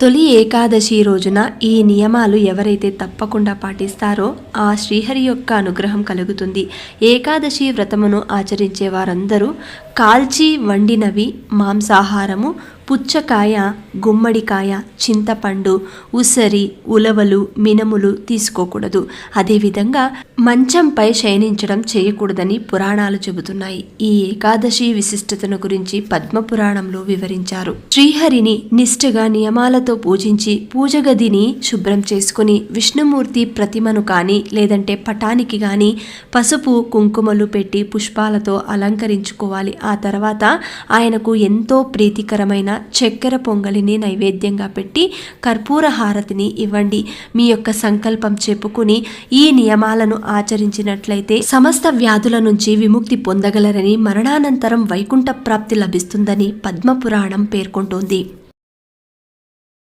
తొలి ఏకాదశి రోజున ఈ నియమాలు ఎవరైతే తప్పకుండా పాటిస్తారో ఆ శ్రీహరి యొక్క అనుగ్రహం కలుగుతుంది. ఏకాదశి వ్రతమును ఆచరించే వారందరూ కాల్చి వండినవి మాంసాహారము పుచ్చకాయ గుమ్మడికాయ చింతపండు ఉసరి ఉలవలు మినములు తీసుకోకూడదు. అదేవిధంగా మంచంపై శయనించడం చేయకూడదని పురాణాలు చెబుతున్నాయి. ఈ ఏకాదశి విశిష్టతను గురించి పద్మ పురాణంలో వివరించారు. శ్రీహరిని నిష్ఠగా నియమాలతో పూజించి పూజగదిని శుభ్రం చేసుకుని విష్ణుమూర్తి ప్రతిమను కానీ లేదంటే పటానికి కానీ పసుపు కుంకుమలు పెట్టి పుష్పాలతో అలంకరించుకోవాలి ఆ తర్వాత ఆయనకు ఎంతో ప్రీతికరమైన చక్కెర పొంగలిని నైవేద్యంగా పెట్టి కర్పూర హారతిని ఇవ్వండి. మీ యొక్క సంకల్పం చెప్పుకుని ఈ నియమాలను ఆచరించినట్లయితే సమస్త వ్యాధుల నుంచి విముక్తి పొందగలరని మరణానంతరం వైకుంఠ ప్రాప్తి లభిస్తుందని పద్మపురాణం పేర్కొంటోంది.